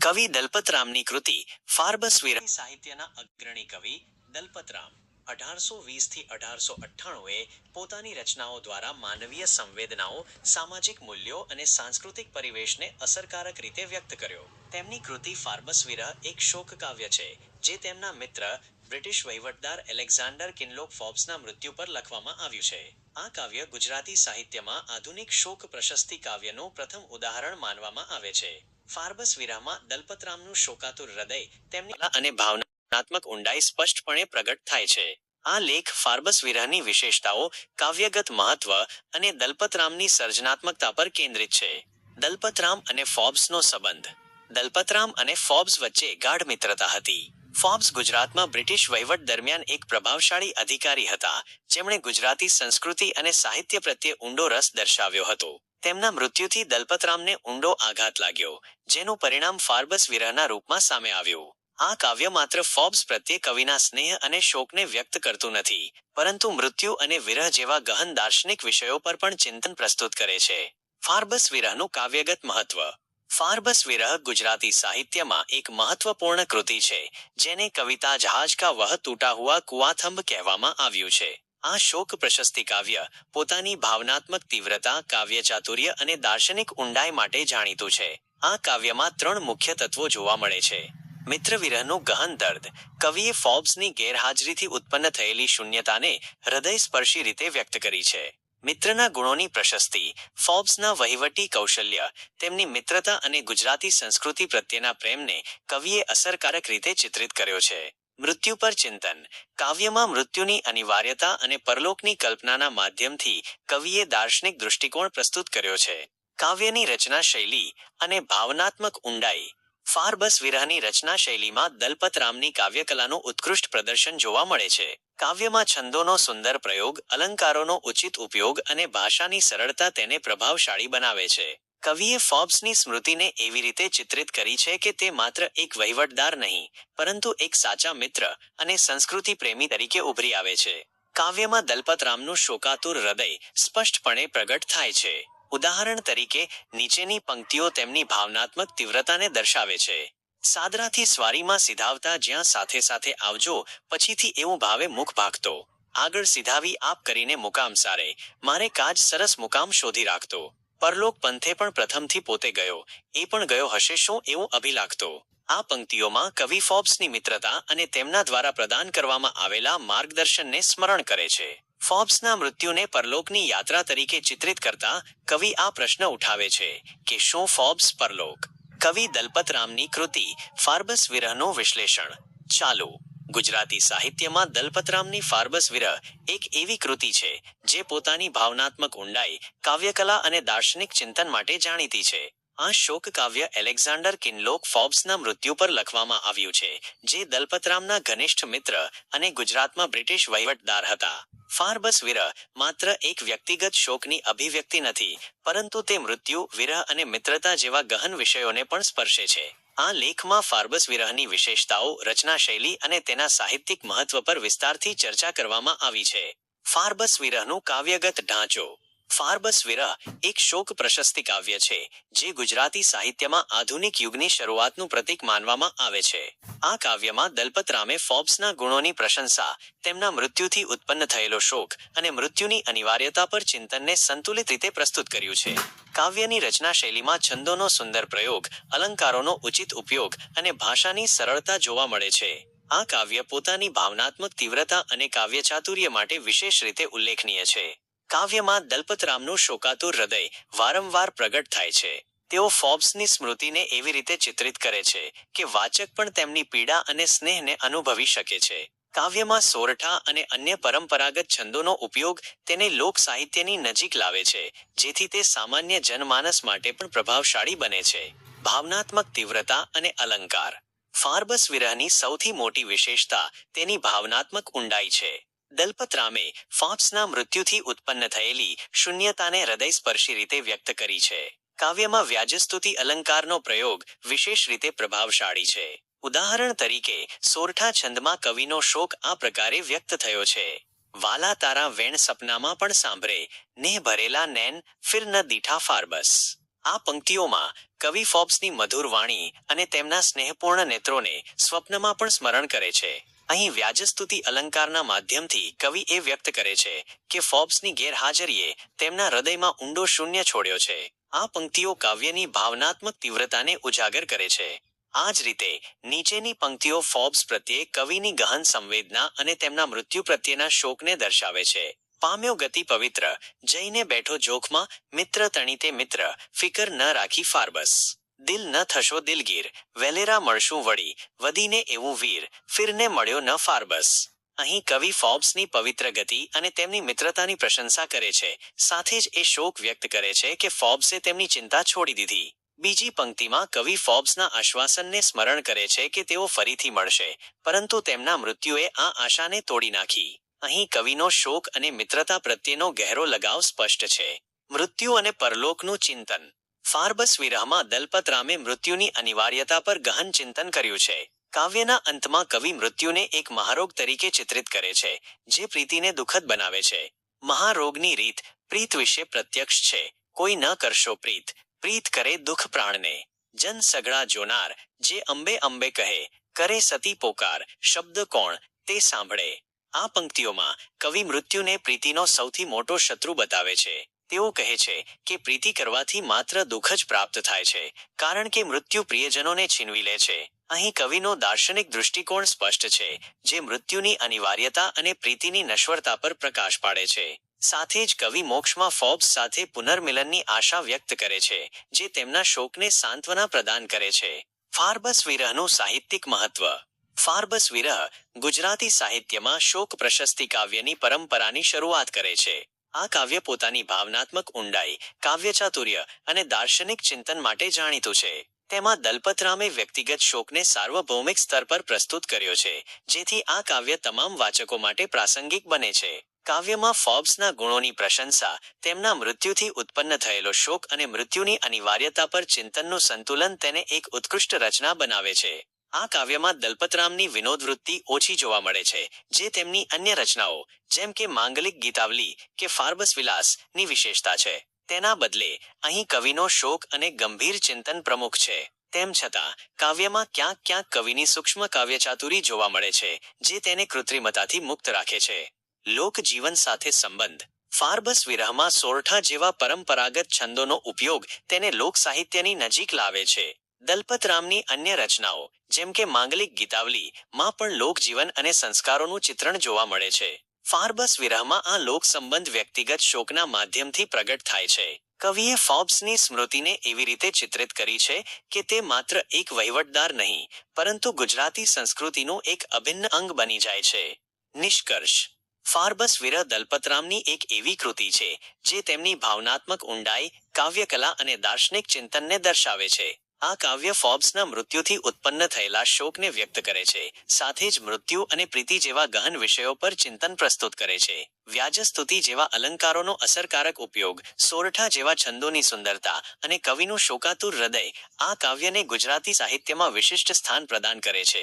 કવિ દલપતરામની કૃતિ ફાર્બસ વીર સાહિત્યના અગ્રણી કવિ દલપતરામ. અઢારસો વીસથી અઢારસો અઠ્ઠાણુંએ પોતાની રચનાઓ દ્વારા માનવીય સંવેદનાઓ, સામાજિક મૂલ્યો અને સાંસ્કૃતિક પરિવેશને અસરકારક રીતે વ્યક્ત કર્યો. તેમની કૃતિ ફાર્બસ વિરહ એક શોક કાવ્ય છે, જે તેમના મિત્ર, બ્રિટિશ વહીવટદાર એલેક્ઝાન્ડર કિનલોક ફોબ્સના મૃત્યુ પર લખવામાં આવ્યું છે. આ કાવ્ય ગુજરાતી સાહિત્યમાં આધુનિક શોક પ્રશસ્તિ કાવ્યનું પ્રથમ ઉદાહરણ માનવામાં આવે છે. ફાર્બસ વિરહમાં દલપતરામનું શોકાતુર હૃદય તેમની અને ભાવનાત્મક ઊંડાઈ સ્પષ્ટપણે પ્રગટ થાય છે. આ લેખ ફાર્બસ વિરહની વિશેષતાઓ, કાવ્યગત મહત્વ અને દલપતરામની સર્જનાત્મકતા પર કેન્દ્રિત છે. દલપતરામ અને ફોબ્સનો સંબંધ. દલપતરામ અને ફોબ્સ વચ્ચે ગાઢ મિત્રતા હતી. ફોબ્સ ગુજરાતમાં બ્રિટિશ વહીવટ દરમિયાન એક પ્રભાવશાળી અધિકારી હતા, જેમણે ગુજરાતી સંસ્કૃતિ અને સાહિત્ય પ્રત્યે ઊંડો રસ દર્શાવ્યો હતો. તેમના મૃત્યુથી દલપતરામને ઊંડો આઘાત લાગ્યો, જેનું પરિણામ ફાર્બસ વિરહના રૂપમાં સામે આવ્યું. આ કાવ્ય માત્ર ફોબ્સ પ્રત્યે કવિના સ્નેહ અને શોકને વ્યક્ત કરતું નથી, પરંતુ મૃત્યુ અને વિરહ જેવા ગહન દાર્શનિક વિષયો પર પણ ચિંતન પ્રસ્તુત કરે છે. ફાર્બસ વિરહનું કાવ્યગત મહત્વ. ફાર્બસ વિરહ ગુજરાતી સાહિત્યમાં એક મહત્વપૂર્ણ કૃતિ છે, જેને કવિતા જહાજ કા વહ તૂટા હુઆ કુવાથંભ કહેવામાં આવ્યું છે. આ શોક પ્રશસ્તિ કાવ્ય પોતાની ભાવનાત્મક તીવ્રતા, કાવ્ય ચાતુર્ય અને દાર્શનિક ઊંડાઈ માટે જાણીતું છે. આ કાવ્યમાં ત્રણ મુખ્ય તત્વો જોવા મળે છે. મિત્ર વિરહનું ગહન દર્દ, કવિએ ફોબ્સની ગેરહાજરીથી ઉત્પન્ન થયેલી શૂન્યતાને હૃદયસ્પર્શી રીતે વ્યક્ત કરી છે. મિત્રના ગુણોની પ્રશસ્તિ, ફોબ્સના વહીવટી કૌશલ્ય, તેમની મિત્રતા અને ગુજરાતી સંસ્કૃતિ પ્રત્યેના પ્રેમને કવિએ અસરકારક રીતે ચિત્રિત કર્યો છે. મૃત્યુ પર ચિંતન. કાવ્યમાં મૃત્યુની અનિવાર્યતા અને પરલોકની કલ્પનાના માધ્યમથી કવિએ દાર્શનિક દૃષ્ટિકોણ પ્રસ્તુત કર્યો છે. કાવ્યની રચના શૈલી અને ભાવનાત્મક ઊંડાઈ. ફારબસ વિરહની રચના શૈલીમાં દલપતરામની કાવ્યકલાનું ઉત્કૃષ્ટ પ્રદર્શન જોવા મળે છે. કાવ્યમાં છંદોનો સુંદર પ્રયોગ, અલંકારોનો ઉચિત ઉપયોગ અને ભાષાની સરળતા તેને પ્રભાવશાળી બનાવે છે. કવિએ ફોર્બ્સની સ્મૃતિને એવી રીતે ચિત્રિત કરી છે કે તે માત્ર એક વહીવટદાર નહીં, પરંતુ એક સાચા મિત્ર અને સંસ્કૃતિ પ્રેમી તરીકે ઉભરી આવે છે. કાવ્યમાં દલપતરામનું શોકાતુર હૃદય સ્પષ્ટપણે પ્રગટ થાય છે. ઉદાહરણ તરીકે, નીચેની પંક્તિઓ તેમની ભાવનાત્મક તીવ્રતાને દર્શાવે છે. સાદરાથી સ્વારીમાં સીધાવતા જ્યાં સાથે સાથે આવજો, પછીથી એવું ભાવે મુખ ભાગતો. આગળ સીધાવી આપ કરીને મુકામ સારે. મારે કાજ સરસ મુકામ શોધી રાખતો. પરલોક પંથે પણ પ્રથમથી પોતે ગયો. એ પણ ગયો હશે શું એવું અભિલાગતો આ પંક્તિઓમાં કવિ ફોબ્સની મિત્રતા અને તેમના દ્વારા પ્રદાન કરવામાં આવેલા માર્ગદર્શનને સ્મરણ કરે છે. ફોબ્સના મૃત્યુને પરલોકની યાત્રા તરીકે ચિત્રિત કરતા કવિ આ પ્રશ્ન ઉઠાવે છે કે શું ફોબ્સ પરલોક? કવિ દલપતરામની કૃતિ ફાર્બસ વિરહનું વિશ્લેષણ. ચાલુ. ગુજરાતી સાહિત્યમાં દલપતરામની ફાર્બસ વિરહ એક એવી કૃતિ છે, જે પોતાની ભાવનાત્મક ઊંડાઈ, કાવ્યકલા અને દાર્શનિક ચિંતન માટે જાણીતી છે. આ શોક કાવ્ય એલેક્ઝાન્ડર કિનલોક ફોબ્સના મૃત્યુ પર લખવામાં આવ્યું છે, જે દલપતરામના ઘનિષ્ઠ મિત્ર અને ગુજરાતમાં બ્રિટિશ વહીવટદાર હતા. ફાર્બસ વિરહ માત્ર એક વ્યક્તિગત શોકની અભિવ્યક્તિ નથી, પરંતુ તે મૃત્યુ, વિરહ અને મિત્રતા જેવા ગહન વિષયોને પણ સ્પર્શે છે. આ લેખમાં ફાર્બસ વિરહની વિશેષતાઓ રચના શૈલી અને તેના સાહિત્યિક મહત્વ પર વિસ્તારથી ચર્ચા કરવામાં આવી છે. ફાર્બસ વિરહનું કાવ્યગત ઢાંચો ફાર્બસ વિરહ એક શોક પ્રશસ્તિ કાવ્ય છે, જે ગુજરાતી સાહિત્યમાં આધુનિક યુગની શરૂઆતનું પ્રતીક માનવામાં આવે છે. આ કાવ્યમાં દલપતરામે ફોબ્સના ગુણોની પ્રશંસા, તેમના મૃત્યુથી ઉત્પન્ન થયેલો શોક અને મૃત્યુની અનિવાર્યતા પર ચિંતનને સંતુલિત રીતે પ્રસ્તુત કર્યું છે. કાવ્યની રચના શૈલીમાં છંદોનો સુંદર પ્રયોગ, અલંકારોનો ઉચિત ઉપયોગ અને ભાષાની સરળતા જોવા મળે છે. આ કાવ્ય પોતાની ભાવનાત્મક તીવ્રતા અને કાવ્ય ચાતુર્ય માટે વિશેષ રીતે ઉલ્લેખનીય છે. કાવ્યમાં દલપતરામનું શોકાતુર હૃદય વારંવાર પ્રગટ થાય છે. તેઓ ફોબ્સની સ્મૃતિને એવી રીતે ચિત્રિત કરે છે કે વાચક પણ તેમની પીડા અને સ્નેહને અનુભવી શકે છે. કાવ્યમાં સોરઠા અને અન્ય પરંપરાગત છંદોનો ઉપયોગ તેને લોક સાહિત્યની નજીક લાવે છે, જેથી તે સામાન્ય જનમાનસ માટે પણ પ્રભાવશાળી બને છે. ભાવનાત્મક તીવ્રતા અને અલંકાર. ફાર્બસ વિરહની સૌથી મોટી વિશેષતા તેની ભાવનાત્મક ઊંડાઈ છે. દલપતરામે ફોબ્સના મૃત્યુથી ઉત્પન્ન થયેલી શૂન્યતાને હૃદયસ્પર્શી રીતે વ્યક્ત કરી છે. કાવ્યમાં વ્યાજસ્તુતિ અલંકારનો પ્રયોગ વિશેષ રીતે પ્રભાવશાળી છે. ઉદાહરણ તરીકે, સોરઠા છંદમાં કવિનો શોક આ પ્રકારે વ્યક્ત થયો છે. વાલા તારા વેણ સપનામાં પણ સાંભળે, નેહ ભરેલા નેન, ફિર ન દીઠા ફાર્બસ આ પંક્તિઓમાં કવિ ફોબ્સની મધુર વાણી અને તેમના સ્નેહપૂર્ણ નેત્રોને સ્વપ્નમાં પણ સ્મરણ કરે છે. અહીં વ્યાજસ્તુતિ અલંકારના માધ્યમથી કવિ એ વ્યક્ત કરે છે કે ફોબ્સની ગેરહાજરીએ તેમના હૃદયમાં ઊંડો શૂન્ય છોડ્યો છે. આ પંક્તિઓ કાવ્યની ભાવનાત્મક તીવ્રતાને ઉજાગર કરે છે. આ જ રીતે નીચેની પંક્તિઓ ફોબ્સ પ્રત્યે કવિની ગહન સંવેદના અને તેમના મૃત્યુ પ્રત્યેના શોકને દર્શાવે છે. પામ્યો ગતિ પવિત્ર, જઈને બેઠો જોખમાં, મિત્ર તણીતે મિત્ર, ફિકર ન રાખી ફારબસ દિલ ન થશો દિલગીર, વેલેરા મળશું વળી, વધીને એવું વીર, ફિરને મળ્યો ન ફારબસ અહીં કવિ ફોબ્સની પવિત્ર ગતિ અને તેમની મિત્રતાની પ્રશંસા કરે છે. સાથે જ એ શોક વ્યક્ત કરે છે કે ફોબ્સે તેમની ચિંતા છોડી દીધી. બીજી પંક્તિમાં કવિ ફોબ્સના આશ્વાસનને સ્મરણ કરે છે કે તેઓ ફરીથી મળશે, પરંતુ તેમના મૃત્યુએ આ આશાને તોડી નાખી. અહીં કવિનો શોક અને મિત્રતા પ્રત્યેનો ગહેરો લગાવ સ્પષ્ટ છે. મૃત્યુ અને પરલોકનું ચિંતન. ફારબસ વિરહમાં દલપતરામે મૃત્યુની અનિવાર્યતા પર ગહન ચિંતન કર્યું છે. કાવ્યના અંતમાં કવિ મૃત્યુને એક મહારોગ તરીકે ચિત્રિત કરે છે, જે પ્રીતિને દુઃખદ બનાવે છે. મહારોગની રીત પ્રીત વિશે પ્રત્યક્ષ છે. કોઈ ન કરશો પ્રીત. પ્રીત કરે દુઃખ પ્રાણને. જન સગળા જોનાર, જે અંબે અંબે કહે, કરે સતી પોકાર, શબ્દ કોણ, તે સાંભળે. આ પંક્તિઓમાં કવિ મૃત્યુને પ્રીતિનો સૌથી મોટો શત્રુ બતાવે છે. તેઓ કહે છે કે પ્રીતિ કરવાથી માત્ર દુઃખ જ પ્રાપ્ત થાય છે, કારણ કે મૃત્યુ પ્રિયજનોને છીનવી લે છે. અહીં કવિનો દાર્શનિક દૃષ્ટિકોણ સ્પષ્ટ છે, જે મૃત્યુની અનિવાર્યતા અને પ્રીતિની નશ્વરતા પર પ્રકાશ પાડે છે. સાથે જ કવિ મોક્ષમાં ફોબ્સ સાથે પુનર્મિલનની આશા વ્યક્ત કરે છે, જે તેમના શોકને સાંત્વના પ્રદાન કરે છે. ફાર્બસ વિરહનું સાહિત્યિક મહત્વ. ફાર્બસ વિરહ ગુજરાતી સાહિત્યમાં શોક પ્રશસ્તિ કાવ્યની પરંપરાની શરૂઆત કરે છે. આ કાવ્ય પોતાની ભાવનાત્મક ઊંડાઈ કાવ્ય ચાતુર્ય અને દાર્શનિક ચિંતન માટે જાણીતું છે. તેમાં દલપતરામે વ્યક્તિગત શોકને સાર્વભૌમિક સ્તર પર પ્રસ્તુત કર્યો છે, જેથી આ કાવ્ય તમામ વાચકો માટે પ્રાસંગિક બને છે. કાવ્યમાં ફોબ્સના ગુણોની પ્રશંસા, તેમના મૃત્યુથી ઉત્પન્ન થયેલો શોક અને મૃત્યુની અનિવાર્યતા પર ચિંતનનું સંતુલન તેને એક ઉત્કૃષ્ટ રચના બનાવે છે. આ કાવ્યમાં દલપતરામની વિનોદવૃત્તિ ઓછી જોવા મળે છે, જે તેમની અન્ય રચનાઓ, જેમ કે માંગલિક ગીતાવલી કે ફાર્બસ વિલાસની વિશેષતા છે. તેના બદલે, અહીં કવિનો શોક અને ગંભીર ચિંતન પ્રમુખ છે. તેમ છતાં, કાવ્યમાં ક્યાંક ક્યાંક કવિની સૂક્ષ્મ કાવ્યચાતુરી જોવા મળે છે, જે તેને કૃત્રિમતાથી મુક્ત રાખે છે. લોકજીવન સાથે સંબંધ. ફાર્બસ વિરહમાં સોરઠા જેવા પરંપરાગત છંદોનો ઉપયોગ તેને લોક સાહિત્યની નજીક લાવે છે. દલપતરામની અન્ય રચનાઓ, જેમ કે માંગલિક ગીતાવલી, માં પણ લોકજીવન અને સંસ્કારોનું ચિત્રણ જોવા મળે છે. ફાર્બસ વિરહમાં આ લોક સંબંધ વ્યક્તિગત શોકના માધ્યમથી પ્રગટ થાય છે. કવિએ ફોબ્સની સ્મૃતિને એવી રીતે ચિત્રિત કરી છે કે તે માત્ર એક વહીવટદાર નહીં, પરંતુ ગુજરાતી સંસ્કૃતિનું એક અભિન્ન અંગ બની જાય છે. નિષ્કર્ષ. ફાર્બસ વિરહ દલપતરામની એક એવી કૃતિ છે, જે તેમની ભાવનાત્મક ઊંડાઈ, કાવ્યકલા અને દાર્શનિક ચિંતનને દર્શાવે છે. આ કાવ્ય ફોર્બ્સના મૃત્યુથી ઉત્પન્ન થયેલા શોકને વ્યક્ત કરે છે. સાથે જ મૃત્યુ અને પ્રીતિ જેવા ગહન વિષયો પર ચિંતન પ્રસ્તુત કરે છે. વ્યાજસ્તુતિ જેવા અલંકારોનો અસરકારક ઉપયોગ, સોરઠા જેવા છંદોની સુંદરતા અને કવિનું શોકાતુર હૃદય આ કાવ્યને ગુજરાતી સાહિત્યમાં વિશિષ્ટ સ્થાન પ્રદાન કરે છે.